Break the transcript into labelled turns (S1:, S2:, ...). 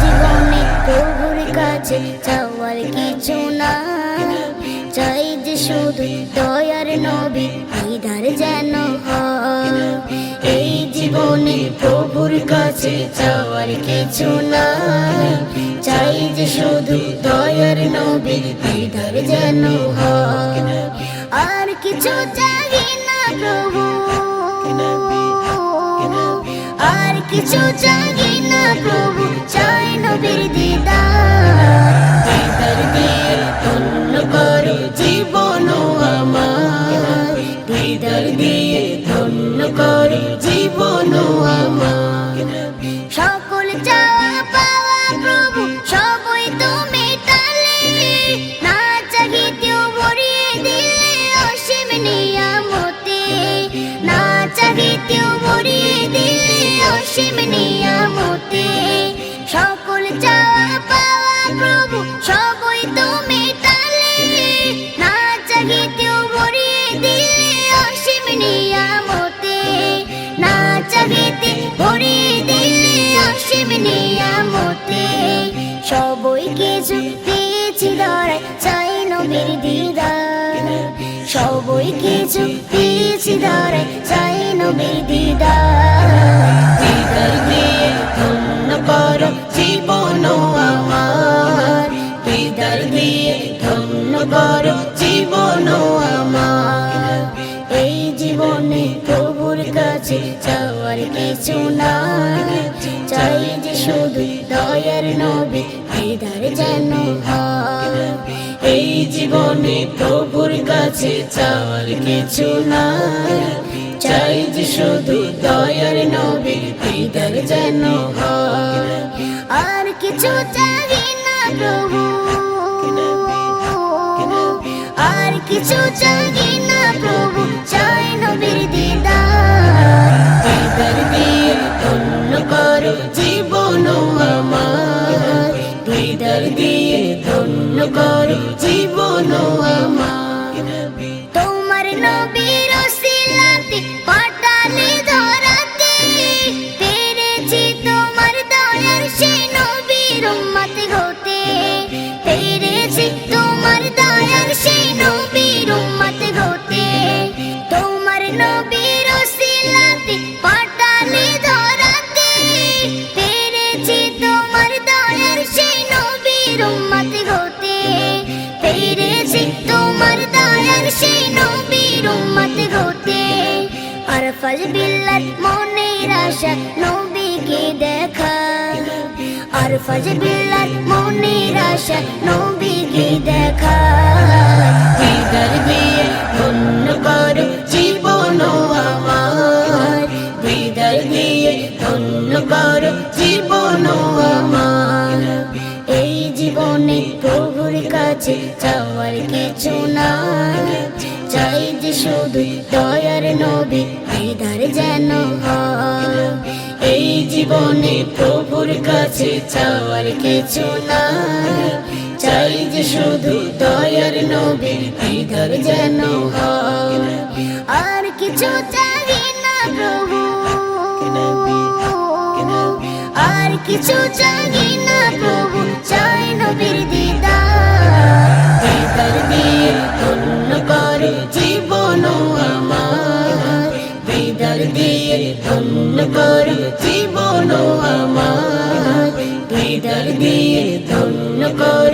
S1: জীবনে প্রভুর কাছে চাওয়ার কিছু না চাই যে শুধু দয়ার নবী দিদার যেন এই জীবনে প্রভুর কাছে চাওয়ার কিছু না চাই যে শুধু দয়ার নবী দিদার যেন আর কিছু চাই না প্রভু। আর কিছু চাই না প্রভু, চাই নবীর দিদার। Bravo! পেয়েছি ধরায় চাই নবীর দিদার দিদার দিয়ে ধন্য কর জীবন আমার দিদার দিয়ে ধন্য কর জীবন আমার এই জীবনে প্রভুর কাছে চাওয়ার কিছু না চাই যে শুধু দয়ার নবী দিদার যেন এই জীবনে প্রভুর কাছে চাওয়ার কিছু না চাই যে শুধু দয়ার নবী দিদার যেন আর কিছু চাই না প্রভু। আর কিছু চাই না প্রভু। চাই নবীর দিদার। দিদার দিয়ে ধন্য করো দিয়ে ধন্য কর জীবন আমার। তোমার নবীর দয়ার সেই নবীর উম্মত হতে আর ফজ বিল্লার মনের আশা নবীকে দেখা। আর ফজ বিল্লার মনের আশা নবীকে দেখা। দিদার দিয়ে ধন্য করো জীবন আমার। দিদার দিয়ে ধন্য করো জীবন আমার। এই জীবনে কাছে চাওয়ার কিছু না চাই যে শুধু দয়ার নবী দিদার যেন এই জীবনে প্রভুর কাছে চাওয়ার কিছু না চাই যে শুধু দয়ার নবী দিদার যেন আর কিছু চাই না প্রভু। আর কিছু চাই আমার। হৃদয় দিয়ে ধন্য কর